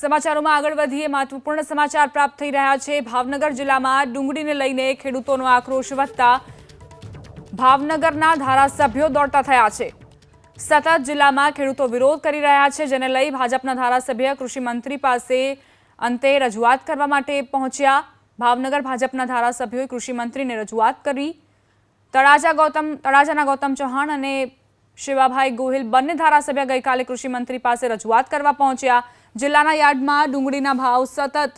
સમાચારોમાં આગળ વધીએ. મહત્વપૂર્ણ સમાચાર પ્રાપ્ત થઈ રહ્યા છે. ભાવનગર જિલ્લામાં ડુંગળીને લઈને ખેડૂતોનો આક્રોશ વધતા ભાવનગરના ધારાસભ્યો દોડતા થયા છે. સતત જિલ્લામાં ખેડૂતો વિરોધ કરી રહ્યા છે, જેને લઈ ભાજપના ધારાસભ્ય કૃષિ મંત્રી પાસે અંતે રજૂઆત કરવા માટે પહોંચ્યા. ભાવનગર ભાજપના ધારાસભ્યોએ કૃષિ મંત્રીને રજૂઆત કરી. તળાજા ગૌતમ, તળાજાના ગૌતમ ચૌહાણ અને શિવાભાઈ ગોહિલ બંને ધારાસભ્ય ગઈકાલે કૃષિ મંત્રી પાસે રજૂઆત કરવા પહોંચ્યા. જિલ્લાના યાર્ડમાં ડુંગળીના ભાવ સતત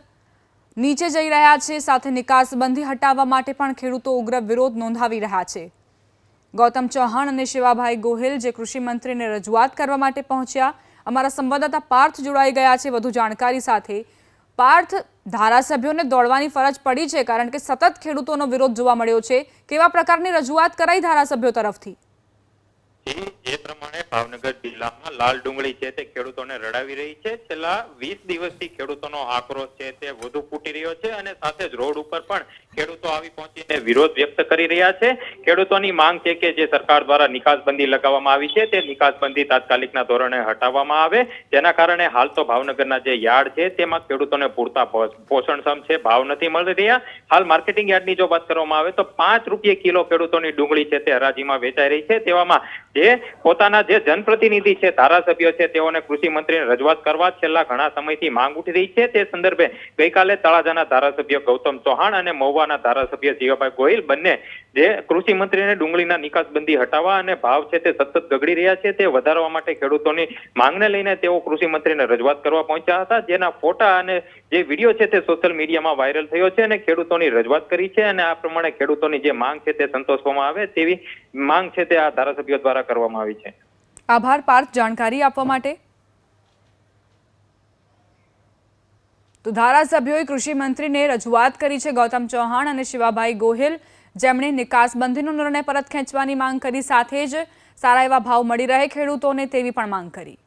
નીચે જઈ રહ્યા છે. સાથે નિકાસબંધી હટાવવા માટે પણ ખેડૂતો ઉગ્ર વિરોધ નોંધાવી રહ્યા છે. ગૌતમ ચૌહાણ અને શિવાભાઈ ગોહિલ, જે કૃષિ મંત્રીને રજૂઆત કરવા માટે પહોંચ્યા, અમારા સંવાદદાતા પાર્થ જોડાઈ ગયા છે. વધુ જાણકારી સાથે પાર્થ, ધારાસભ્યોને દોડવાની ફરજ પડી છે કારણ કે સતત ખેડૂતોનો વિરોધ જોવા મળ્યો છે. કેવા પ્રકારની રજૂઆત કરાઈ ધારાસભ્યો તરફથી? એ પ્રમાણે જિલ્લામાં લાલ ડુંગળી છે તે ખેડૂતોને રડાવી રહી છે. છેલ્લા વીસ દિવસથી ખેડૂતોનો આક્રોશ છે તે વધુ ફૂટી રહ્યો છે અને સાથે જ રોડ ઉપર પણ ખેડૂતો આવી પહોંચીને વિરોધ વ્યક્ત કરી રહ્યા છે. ખેડૂતોની માંગ છે કે જે સરકાર દ્વારા નિકાસબંધી લગાવવામાં આવી છે, તે નિકાસબંધી તાત્કાલિકના ધોરણે હટાવવામાં આવે. જેના કારણે હાલ તો ભાવનગરના જે યાર્ડ છે, તેમાં ખેડૂતોને પૂરતા પોષણક્ષમ છે, ભાવ નથી મળી રહ્યા. હાલ માર્કેટિંગ યાર્ડની જો વાત કરવામાં આવે તો પાંચ રૂપિયે કિલો ખેડૂતોની ડુંગળી છે તે હરાજીમાં વેચાઈ રહી છે. તેવામાં જે પોતાના જે જનપ્રતિનિધિ છે, ધારાસભ્યો છે, તેઓને કૃષિ મંત્રીને રજૂઆત કરવા છેલ્લા ઘણા સમયથી માંગ ઉઠી રહી છે. તે સંદર્ભે ગઈકાલે તળાજાના ધારાસભ્ય ગૌતમ ચૌહાણ અને મહુવાના ધારાસભ્ય જીવાભાઈ ગોહિલ બંને જે કૃષિ મંત્રીને ડુંગળીના નિકાસબંધી હટાવવા અને ભાવ છે તે સતત ગગડી રહ્યા છે, તે વધારવા માટે ખેડૂતોની માંગને લઈને તેઓ કૃષિ મંત્રીને રજૂઆત કરવા પહોંચ્યા હતા. જેના ફોટા અને જે વીડિયો છે તે સોશિયલ મીડિયામાં વાયરલ થયો છે અને ખેડૂતોની રજૂઆત કરી છે અને આ પ્રમાણે ખેડૂતોની જે માંગ છે તે સંતોષવામાં આવે તેવી માંગ છે તે આ ધારાસભ્યો દ્વારા કરવામાં આવી છે. આભાર, પાર્થ. જાણકારી આપવા માટે તો ધારાસભ્યોએ કૃષિ મંત્રીને રજૂઆત કરી છે ગૌતમ ચૌહાણ અને શિવાભાઈ ગોહિલ. જેમણે નિકાસબંધીનો નિર્ણય પરત ખેંચવાની માંગ કરી, સાથે જ સારા એવા ભાવ મળી રહે ખેડૂતોને તેવી પણ માંગ કરી.